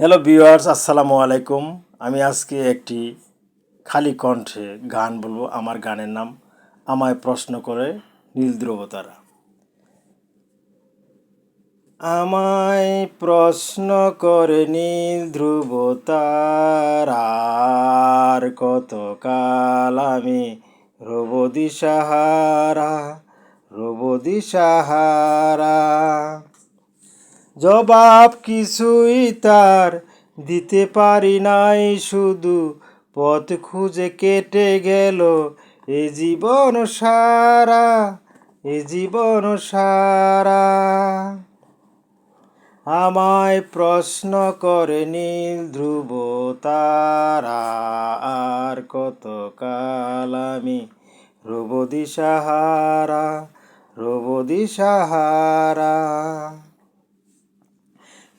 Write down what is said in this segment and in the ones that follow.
Hello viewers আসসালামু আলাইকুম আমি আজকে একটি খালি কণ্ঠে গান বলব। আমার গানের নাম আমায় প্রশ্ন করে নীল ধ্রুবতারা। আমায় প্রশ্ন করে নীল ধ্রুবতারার কত কাল আমি রব দিশাহারা রব দিশাহারা। জবাব কিছুই তার দিতে পারি নাই, শুধু পথ খুঁজে কেটে গেল। এ জীবন সারা, এ জীবন সারা। আমায় প্রশ্ন করে নীল ধ্রুব তারা, আর কত কাল আমি রব দিশাহারা রব দিশাহারা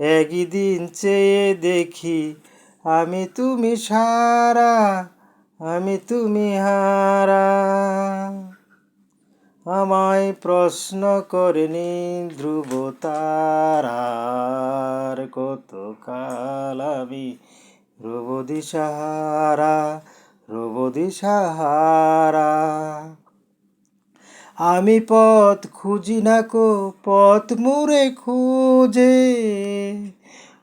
একদিন চেয়ে দেখি, আমি তুমি সারা, আমি তুমি হারা। আমায় প্রশ্ন করেনি ধ্রুব তারার কত কাল আমি রব দিশাহারা রব দিশাহারা? আমি পথ খুঁজি না কো পথ মুড়ে খুঁজে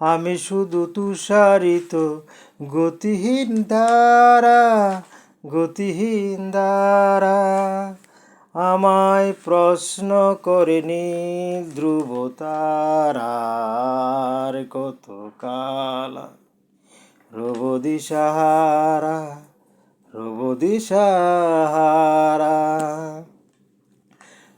আমি শুধু তুষারিত, গতিহীন দ্বারা গতিহীন দ্বারা আমায় প্রশ্ন করেনি ধ্রুব তারার কত কাল রব দিশাহারা রব দিশাহারা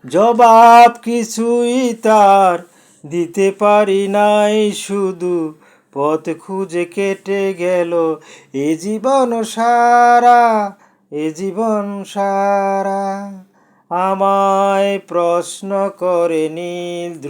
জবাব কিছুই তার দিতে পারি নাই শুধু পথ খুঁজে কেটে গেল। এ জীবন সারা, এ জীবন সারা। আমায় প্রশ্ন করে নীল